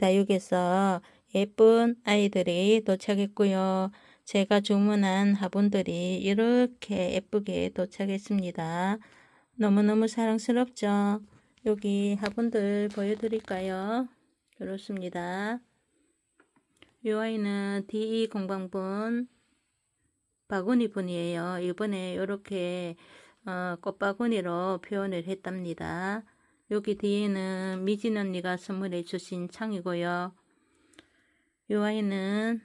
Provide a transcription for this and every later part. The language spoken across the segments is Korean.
다육에서 예쁜 아이들이 도착했고요. 제가 주문한 화분들이 이렇게 예쁘게 도착했습니다. 너무너무 사랑스럽죠? 여기 화분들 보여드릴까요? 그렇습니다. 이 아이는 DE 공방분 바구니 분이에요. 이번에 이렇게 어, 꽃바구니로 표현을 했답니다. 여기 뒤에는 미진 언니가 선물해 주신 창이고요. 이 아이는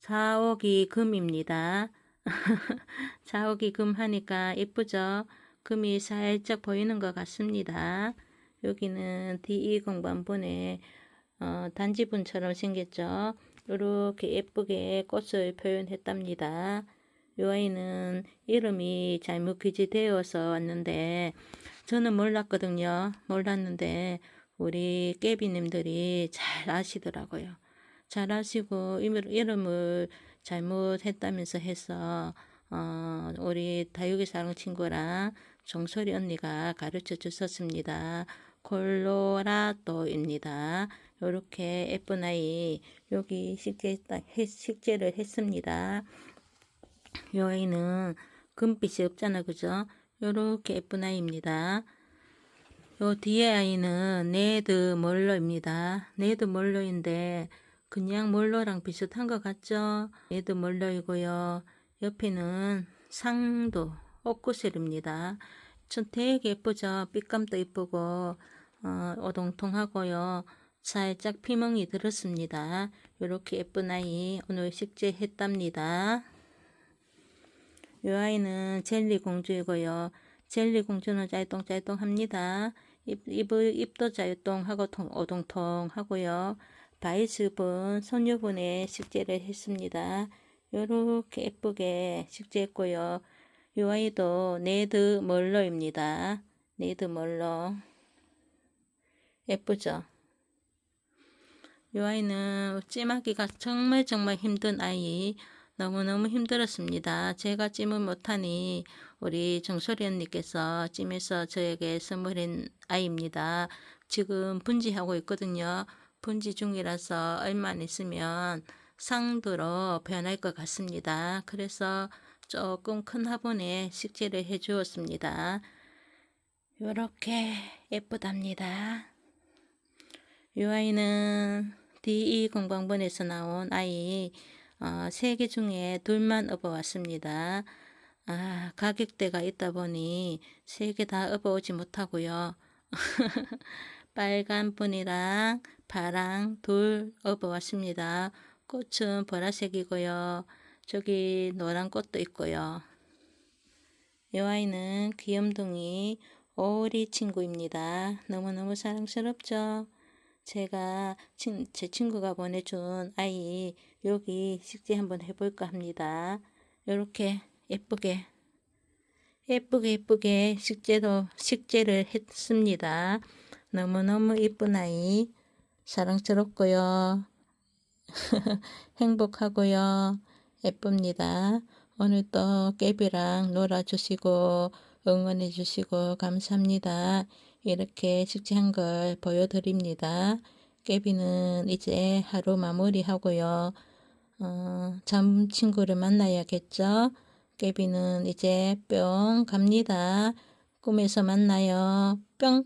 자옥이 금입니다. 자옥이 금 하니까 예쁘죠? 금이 살짝 보이는 것 같습니다. 여기는 DE 공방분에 어, 단지분처럼 생겼죠. 이렇게 예쁘게 꽃을 표현했답니다. 이 아이는 이름이 잘못 기재되어서 왔는데 저는 몰랐거든요. 몰랐는데 우리 깨비님들이 잘 아시더라고요. 잘 아시고 이름을 잘못했다면서 해서 어, 우리 다육이 사랑 친구랑 정소리 언니가 가르쳐 주셨습니다. 콜로라도입니다. 이렇게 예쁜 아이 여기 식재, 식재를 했습니다. 이 아이는 금빛이 없잖아 그죠? 요렇게 예쁜 아이입니다. 요 뒤에 아이는 네드 몰로입니다. 네드 몰로인데 그냥 몰로랑 비슷한 것 같죠? 네드 몰로이고요. 옆에는 상도 옷구슬입니다. 전 되게 예쁘죠? 빛감도 예쁘고 어, 오동통하고요. 살짝 피멍이 들었습니다. 이렇게 예쁜 아이 오늘 식재했답니다. 이 아이는 젤리 공주이고요. 젤리 공주는 짤똥짤똥 합니다. 입, 입, 입도 짤똥하고 통, 오동통 하고요. 바이스분, 손녀분의 식재를 했습니다. 요렇게 예쁘게 식재했고요. 이 아이도 네드 멀러입니다. 네드 멀러. 예쁘죠? 이 아이는 찜하기가 정말 정말 힘든 아이. 너무너무 힘들었습니다. 제가 찜을 못하니 우리 정소리 언니께서 찜해서 저에게 선물한 아이입니다. 지금 분지하고 있거든요. 분지 중이라서 얼마 안 있으면 상도로 변할 것 같습니다. 그래서 조금 큰 화분에 식재를 해 주었습니다. 이렇게 예쁘답니다. 이 아이는 DE 공방본에서 나온 아이 어, 세개 중에 둘만 업어왔습니다. 아, 가격대가 있다 보니 세개다 업어오지 못하고요. 빨간 분이랑 파랑 둘 업어왔습니다. 꽃은 보라색이고요. 저기 노란 꽃도 있고요. 이 아이는 귀염둥이 오리 친구입니다. 너무너무 사랑스럽죠? 제가 친, 제 친구가 보내준 아이 여기 식재 한번 해볼까 합니다. 이렇게 예쁘게 예쁘게 예쁘게 식재도 식재를 했습니다. 너무너무 예쁜 아이 사랑스럽고요. 행복하고요. 예쁩니다. 오늘도 깨비랑 놀아주시고 응원해주시고 감사합니다. 이렇게 식재한 걸 보여드립니다. 깨비는 이제 하루 마무리하고요. 어, 잠 친구를 만나야겠죠? 깨비는 이제 뿅 갑니다. 꿈에서 만나요. 뿅!